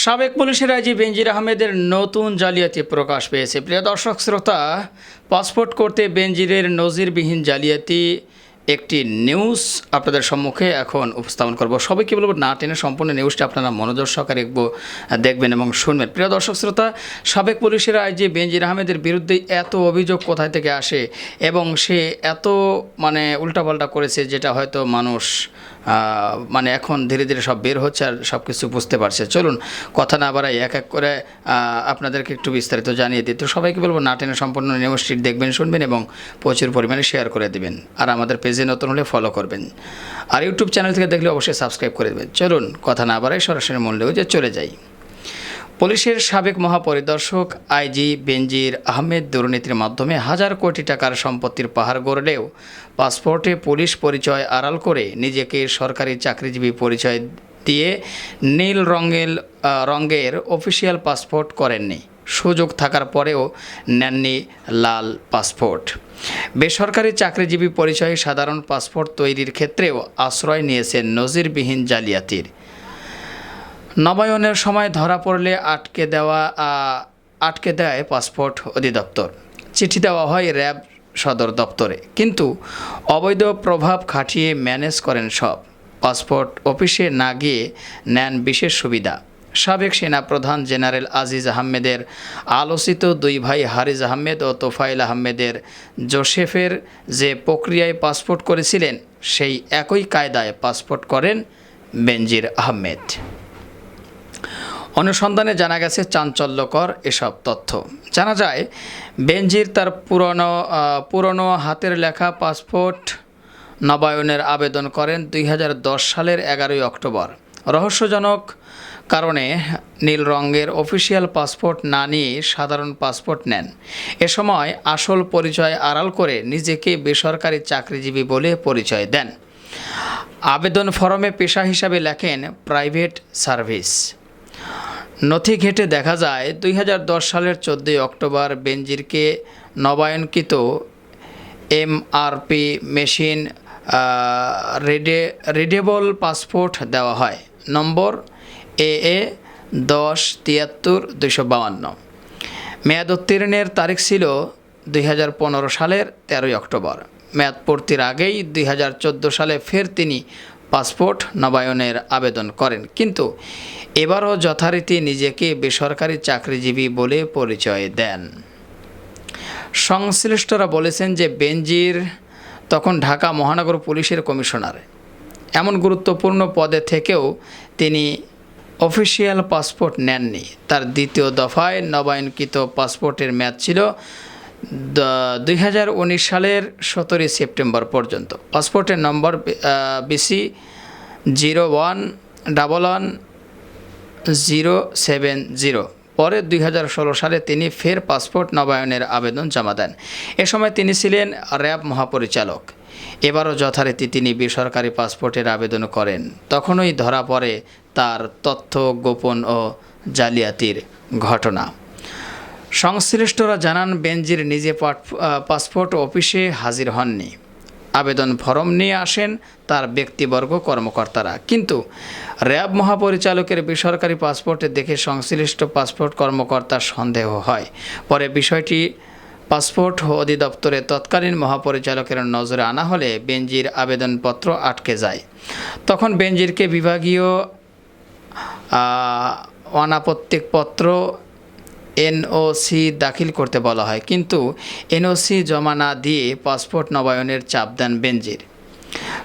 সাবেক পুলিশের আইজি বেনজির আহমেদের নতুন জালিয়াতি প্রকাশ পেয়েছে। প্রিয় দর্শক, শ্রোতা, পাসপোর্ট করতে বেনজিরের নজিরবিহীন জালিয়াতি একটি নিউজ আপনাদের সম্মুখে এখন উপস্থাপন করব। সবাই কি বলব, না টেনে সম্পূর্ণ নিউজটা আপনারা মনোযোগ সহকারে দেখব দেখবেন এবং শুনবেন। প্রিয় দর্শক, শ্রোতা, সাবেক পুলিশের আইজি বেনজির আহমেদের বিরুদ্ধে এত অভিযোগ কোথায় থেকে আসে এবং সে এত মানে উল্টাপাল্টা করেছে যেটা হয়তো মানুষ মানে এখন ধীরে ধীরে সব বের হচ্ছে আর সব কিছু বুঝতে পারছে। চলুন, কথা না বাড়াই এক এক করে আপনাদেরকে একটু বিস্তারিত জানিয়ে দিই। তো সবাইকে বলব নাটেনে সম্পূর্ণ নিউজটি দেখবেন, শুনবেন এবং প্রচুর পরিমাণে শেয়ার করে দেবেন। আর আমাদের পেজে নতুন হলে ফলো করবেন। আর ইউটিউব চ্যানেল থেকে দেখলে অবশ্যই সাবস্ক্রাইব করে দেবেন। চলুন, কথা না বাড়াই সরাসরি মূল্য যে চলে যাই। পুলিশের সাবেক মহাপরিদর্শক আইজি বেনজির আহমেদ দুর্নীতির মাধ্যমে হাজার কোটি টাকার সম্পত্তির পাহাড় গড়লেও পাসপোর্টে পুলিশ পরিচয় আড়াল করে নিজেকে সরকারি চাকরিজীবী পরিচয় দিয়ে নীল রঙের রঙের অফিসিয়াল পাসপোর্ট করেননি। সুযোগ থাকার পরেও নেননি লাল পাসপোর্ট। বেসরকারি চাকরিজীবী পরিচয়ে সাধারণ পাসপোর্ট তৈরির ক্ষেত্রেও আশ্রয় নিয়েছেন নজিরবিহীন জালিয়াতির। নবায়নের সময় ধরা পড়লে আটকে দেওয়া আটকে দেয় পাসপোর্ট অধিদপ্তর। চিঠি দেওয়া হয় র্যাব সদর দপ্তরে। কিন্তু অবৈধ প্রভাব খাটিয়ে ম্যানেজ করেন সব। পাসপোর্ট অফিসে না গিয়ে নেন বিশেষ সুবিধা। সাবেক সেনাপ্রধান জেনারেল আজিজ আহমেদের, আলোচিত দুই ভাই হারিজ আহমেদ ও তোফাইল আহমেদের জোসেফের যে প্রক্রিয়ায় পাসপোর্ট করেছিলেন, সেই একই কায়দায় পাসপোর্ট করেন বেনজির আহমেদ। অনুসন্ধানে জানা গেছে চাঞ্চল্যকর এসব তথ্য। জানা যায়, বেনজির তার পুরনো পুরনো হাতের লেখা পাসপোর্ট নবায়নের আবেদন করেন দুই হাজার দশ সালের এগারোই অক্টোবর। রহস্যজনক কারণে নীল রঙের অফিসিয়াল পাসপোর্ট না নিয়ে সাধারণ পাসপোর্ট নেন। এ সময় আসল পরিচয় আড়াল করে নিজেকে বেসরকারি চাকরিজীবী বলে পরিচয় দেন। আবেদন ফরমে পেশা হিসাবে লেখেন প্রাইভেট সার্ভিস। নথি ঘেটে দেখা যায় দুই হাজার দশ সালের চোদ্দোই অক্টোবর বেনজিরকে নবায়নকৃত এমআরপি মেশিন রিডে, রিডেবল পাসপোর্ট দেওয়া হয়। নম্বর এ এ দশ তিয়াত্তর দুশো বাউান্ন। মেয়াদ উত্তীর্ণের তারিখ ছিল দুই হাজার পনেরো সালের তেরোই অক্টোবর। মেয়াদ পূর্তির আগেই দুই হাজার চোদ্দ সালে ফের তিনি পাসপোর্ট নবায়নের আবেদন করেন। কিন্তু এবারও যথারীতি নিজেকে বেসরকারি চাকরিজীবী বলে পরিচয় দেন। সংশ্লিষ্টরা বলেছেন যে বেনজির তখন ঢাকা মহানগর পুলিশের কমিশনার। এমন গুরুত্বপূর্ণ পদে থেকেও তিনি অফিসিয়াল পাসপোর্ট নেননি। তার দ্বিতীয় দফায় নবায়নকৃত পাসপোর্টের মেয়াদ ছিল দুই হাজার উনিশ সালের সতেরোই সেপ্টেম্বর পর্যন্ত। পাসপোর্টের নম্বর BC zero one double one zero seven zero. পরে দুই হাজার ষোলো সালে তিনি ফের পাসপোর্ট নবায়নের আবেদন জমা দেন। এ সময় তিনি ছিলেন র্যাব মহাপরিচালক। এবারও যথারীতি তিনি বেসরকারি পাসপোর্টের আবেদন করেন। তখনই ধরা পড়ে তার তথ্য গোপন ও জালিয়াতির ঘটনা। সংশ্লিষ্টরা জানান, বেনজির নিজে পাসপোর্ট অফিসে হাজির হননি। আবেদন ফরম নিয়ে আসেন তার ব্যক্তিবর্গ কর্মকর্তারা। কিন্তু র্যাব মহাপরিচালকের বেসরকারি পাসপোর্টে দেখে সংশ্লিষ্ট পাসপোর্ট কর্মকর্তার সন্দেহ হয়। পরে বিষয়টি পাসপোর্ট অধিদপ্তরে তৎকালীন মহাপরিচালকের নজরে আনা হলে বেনজির আবেদনপত্র আটকে যায়। তখন বেনজিরকে বিভাগীয় অনাপত্তিক পত্র এনওসি দাখিল করতে বলা হয়। কিন্তু এনওসি জমা না দিয়ে পাসপোর্ট নবায়নের চাপ দেন বেনজির।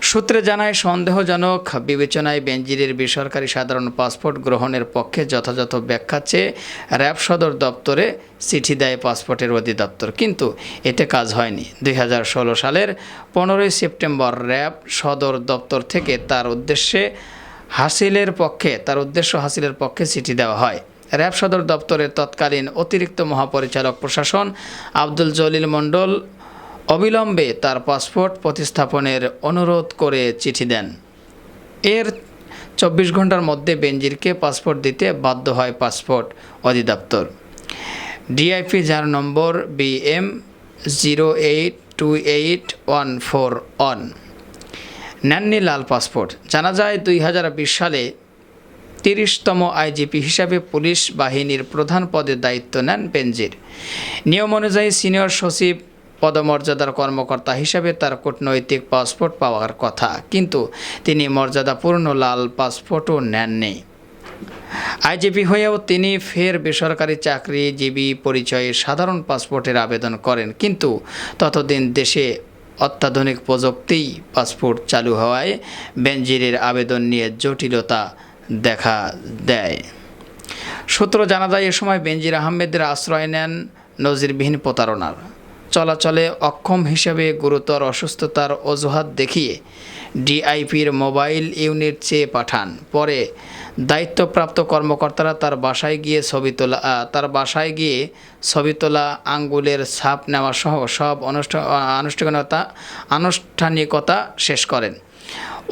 সূত্রে জানায়, সন্দেহজনক বিবেচনায় বেনজিরের বেসরকারি সাধারণ পাসপোর্ট গ্রহণের পক্ষে যথাযথ ব্যাখ্যা চেয়ে র্যাব সদর দপ্তরে চিঠি দেয় পাসপোর্টের অধিদপ্তর। কিন্তু এতে কাজ হয়নি। দুই হাজার ষোলো সালের পনেরোই সেপ্টেম্বর র্যাব সদর দপ্তর থেকে তার উদ্দেশ্যে হাসিলের পক্ষে তার উদ্দেশ্য হাসিলের পক্ষে চিঠি দেওয়া হয়। র্যাব সদর দপ্তরের তৎকালীন অতিরিক্ত মহাপরিচালক প্রশাসন আব্দুল জলিল মণ্ডল অবিলম্বে তার পাসপোর্ট প্রতিস্থাপনের অনুরোধ করে চিঠি দেন। এর চব্বিশ ঘণ্টার মধ্যে বেনজিরকে পাসপোর্ট দিতে বাধ্য হয় পাসপোর্ট অধিদপ্তর। ডিআইপি যার number B M zero eight two eight one four one. নেননি লাল পাসপোর্ট। জানা যায় দুই হাজার বিশ সালে তিরিশতম আইজিপি হিসাবে পুলিশ বাহিনীর প্রধান পদের দায়িত্ব নেন বেনজির। নিয়ম অনুযায়ী সিনিয়র সচিব পদমর্যাদার কর্মকর্তা হিসাবে তার কূটনৈতিক পাসপোর্ট পাওয়ার কথা, কিন্তু তিনি মর্যাদাপূর্ণ লাল পাসপোর্টও নেননি। আইজিপি হয়েও তিনি ফের বেসরকারি চাকরিজীবী পরিচয়ে সাধারণ পাসপোর্টের আবেদন করেন, কিন্তু ততদিন দেশে অত্যাধুনিক প্রযুক্তি, পাসপোর্ট চালু হওয়ায় বেনজিরের আবেদন নিয়ে জটিলতা দেখা দেয়। সূত্র জানা যায়, এ সময় বেনজির আহমেদের আশ্রয় নেন নজিরবিহীন প্রতারণার। চলাচলে অক্ষম হিসেবে গুরুতর অসুস্থতার অজুহাত দেখিয়ে ডিআইপির মোবাইল ইউনিট চেয়ে পাঠান। পরে দায়িত্বপ্রাপ্ত কর্মকর্তারা তার বাসায় গিয়ে ছবি তোলা তার বাসায় গিয়ে ছবি তোলা, আঙ্গুলের ছাপ নেওয়া সহ সব অনুষ্ঠা আনুষ্ঠানিকতা আনুষ্ঠানিকতা শেষ করেন।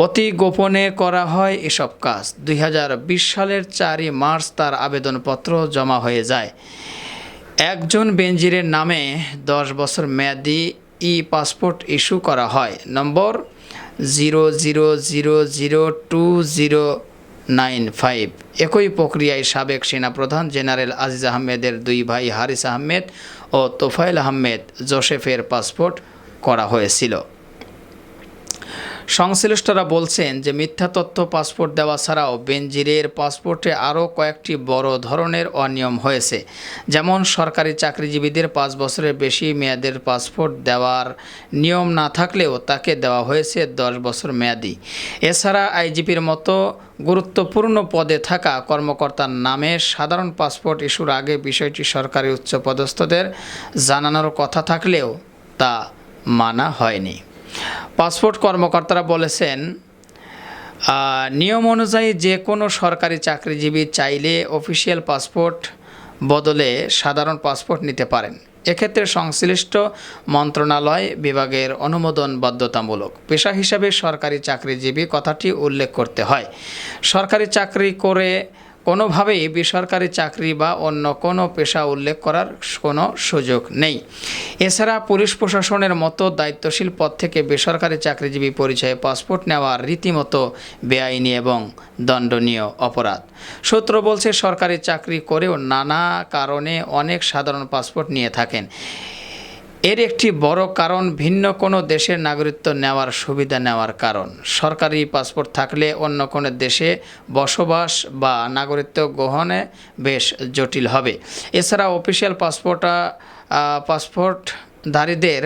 অতি গোপনে করা হয় এসব কাজ। দুই হাজার বিশ সালের চারই মার্চ তার আবেদনপত্র জমা হয়ে যায়। একজন বেনজিরের নামে দশ বছর মেয়াদি ই পাসপোর্ট ইস্যু করা হয়। Number zero zero zero zero two zero nine five. একই প্রক্রিয়ায় সাবেক সেনাপ্রধান জেনারেল আজিজ আহমেদের দুই ভাই হারিস আহমেদ ও তোফায়েল আহমেদ জোসেফের পাসপোর্ট করা হয়েছিল। সংশ্লিষ্টরা বলছেন যে মিথ্যা তথ্য পাসপোর্ট দেওয়া ছাড়াও বেনজিরের পাসপোর্টে আরও কয়েকটি বড় ধরনের অনিয়ম হয়েছে। যেমন সরকারি চাকরিজীবীদের পাঁচ বছরের বেশি মেয়াদের পাসপোর্ট দেওয়ার নিয়ম না থাকলেও তাকে দেওয়া হয়েছে দশ বছর মেয়াদি। এছাড়া আইজিপির মতো গুরুত্বপূর্ণ পদে থাকা কর্মকর্তার নামে সাধারণ পাসপোর্ট ইস্যুর আগে বিষয়টি সরকারি উচ্চপদস্থদের জানানোর কথা থাকলেও তা মানা হয়নি। পাসপোর্ট কর্মকর্তারা বলেছেন নিয়ম অনুযায়ী যে কোনো সরকারি চাকরিজীবী চাইলে অফিসিয়াল পাসপোর্ট বদলে সাধারণ পাসপোর্ট নিতে পারেন। এক্ষেত্রে সংশ্লিষ্ট মন্ত্রণালয় বিভাগের অনুমোদন বাধ্যতামূলক। পেশা হিসাবে সরকারি চাকরিজীবী কথাটি উল্লেখ করতে হয়। সরকারি চাকরি করে কোনোভাবেই বেসরকারি চাকরি বা অন্য কোনো পেশা উল্লেখ করার কোনো সুযোগ নেই। এছাড়া পুলিশ প্রশাসনের মতো দায়িত্বশীল পদ থেকে বেসরকারি চাকরিজীবী পরিচয়ে পাসপোর্ট নেওয়ার রীতিমতো বেআইনি এবং দণ্ডনীয় অপরাধ। সূত্র বলছে, সরকারি চাকরি করেও নানা কারণে অনেক সাধারণ পাসপোর্ট নিয়ে থাকেন। এর একটি বড় কারণ ভিন্ন কোনো দেশের নাগরিকত্ব নেওয়ার সুবিধা নেওয়ার কারণ। সরকারি পাসপোর্ট থাকলে অন্য কোনো দেশে বসবাস বা নাগরিকত্ব গ্রহণে বেশ জটিল হবে। এছাড়া অফিসিয়াল পাসপোর্টটা পাসপোর্টধারীদের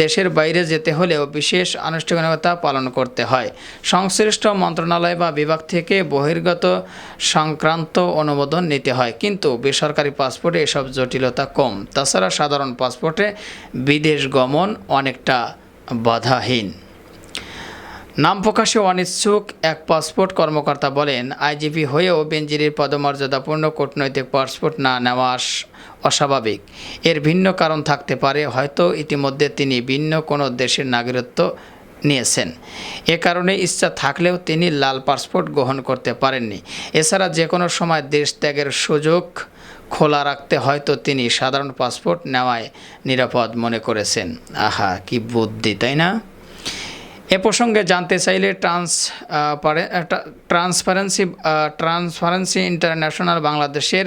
দেশের বাইরে যেতে হলেও বিশেষ আনুষ্ঠানিকতা পালন করতে হয়। সংশ্লিষ্ট মন্ত্রণালয় বা বিভাগ থেকে বহির্গত সংক্রান্ত অনুমোদন নিতে হয়। কিন্তু বেসরকারি পাসপোর্টে এসব জটিলতা কম। তাছাড়া সাধারণ পাসপোর্টে বিদেশ গমন অনেকটা বাধাহীন। নাম প্রকাশে অনিচ্ছুক এক পাসপোর্ট কর্মকর্তা বলেন, আইজিপি হয়েও বেঞ্জিরির পদমর্যাদাপূর্ণ কূটনৈতিক পাসপোর্ট না নেওয়া অস্বাভাবিক। এর ভিন্ন কারণ থাকতে পারে, হয়তো ইতিমধ্যে তিনি ভিন্ন কোনো দেশের নাগরিকত্ব নিয়েছেন। এ কারণে ইচ্ছা থাকলেও তিনি লাল পাসপোর্ট গ্রহণ করতে পারেননি। এছাড়া যে কোনো সময় দেশ ত্যাগের সুযোগ খোলা রাখতে হয়তো তিনি সাধারণ পাসপোর্ট নেওয়ায় নিরাপদ মনে করেছেন। আহা, কি বুদ্ধি, তাই না? এ প্রসঙ্গে জানতে চাইলে ট্রান্স ট্রান্সপারেন্সি ট্রান্সপারেন্সি ইন্টারন্যাশনাল বাংলাদেশের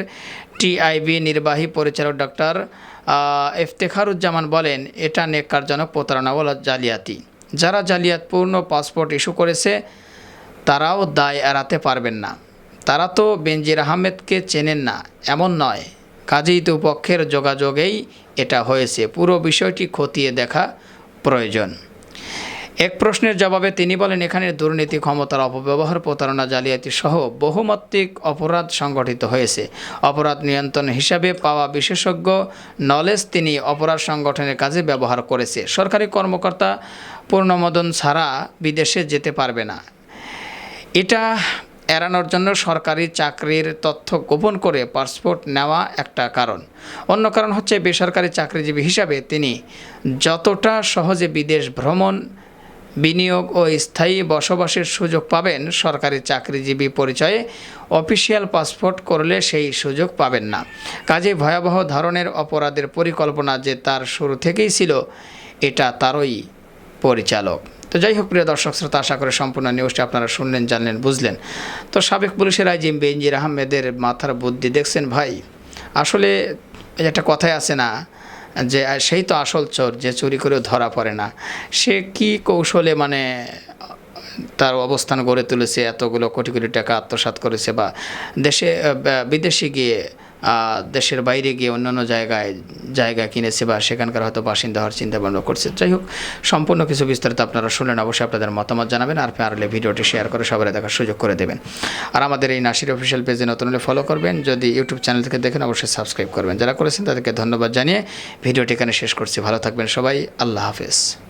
টিআইবি নির্বাহী পরিচালক ডক্টর ইফতেখারুজ্জামান বলেন, এটা নেককারজনক প্রতারণা বলা জালিয়াতি। যারা জালিয়াতপূর্ণ পাসপোর্ট ইস্যু করেছে, তারাও দায় এড়াতে পারবেন না। তারা তো বেনজির আহমেদকে চেনেন না, এমন নয়। কাজেই দুপক্ষের যোগাযোগেই এটা হয়েছে। পুরো বিষয়টি খতিয়ে দেখা প্রয়োজন। এক প্রশ্নের জবাবে তিনি বলেন, এখানে দুর্নীতি, ক্ষমতার অপব্যবহার, প্রতারণা, জালিয়াতি সহ বহুমাত্রিক অপরাধ সংগঠিত হয়েছে। অপরাধ নিয়ন্ত্রণ হিসাবে পাওয়া বিশেষজ্ঞ নলেজ তিনি অপরাধ সংগঠনের কাজে ব্যবহার করেছে। সরকারি কর্মকর্তা পূর্ণমদন ছাড়া বিদেশে যেতে পারবে না। এটা এড়ানোর জন্য সরকারি চাকরির তথ্য গোপন করে পাসপোর্ট নেওয়া একটা কারণ। অন্য কারণ হচ্ছে, বেসরকারি চাকরিজীবী হিসাবে তিনি যতটা সহজে বিদেশ ভ্রমণ বিনিয়োগ ও স্থায়ী বসবাসের সুযোগ পাবেন সরকারি চাকরিজীবী পরিচয়ে অফিসিয়াল পাসপোর্ট করলে সেই সুযোগ পাবেন না। কাজে ভয়াবহ ধরনের অপরাধের পরিকল্পনা যে তার শুরু থেকেই ছিল, এটা তারই পরিচালক। তো যাই হোক, প্রিয় দর্শক শ্রোতা, আশা করে সম্পূর্ণ নিউজটি আপনারা শুনলেন, জানলেন, বুঝলেন। তো সাবেক পুলিশের আইজিম বেঞ্জির আহমেদের মাথার বুদ্ধি দেখছেন ভাই। আসলে একটা কথাই আছে না যে সেই তো আসল চোর যে চুরি করেও ধরা পড়ে না। সে কি কৌশলে মানে তার অবস্থান গড়ে তুলেছে, এতগুলো কোটি কোটি টাকা আত্মসাত করেছে বা দেশে বিদেশে গিয়ে দেশের বাইরে গিয়ে অন্যান্য জায়গায় জায়গা কিনেছে বা সেখানকার হয়তো বাসিন্দা হওয়ার চিন্তা ভাবনা করছে। যাই হোক, সম্পূর্ণ কিছু বিস্তারিত আপনারা শুনলেন, অবশ্যই আপনাদের মতামত জানাবেন আর পারলে ভিডিওটি শেয়ার করে সবাই দেখার সুযোগ করে দেবেন। আর আমাদের এই নাসির অফিসিয়াল পেজে নতুন হলে ফলো করবেন। যদি ইউটিউব চ্যানেল থেকে দেখেন, অবশ্যই সাবস্ক্রাইব করবেন। যারা করেছেন তাদেরকে ধন্যবাদ জানিয়ে ভিডিওটি এখানে শেষ করছি। ভালো থাকবেন সবাই। আল্লাহ হাফেজ।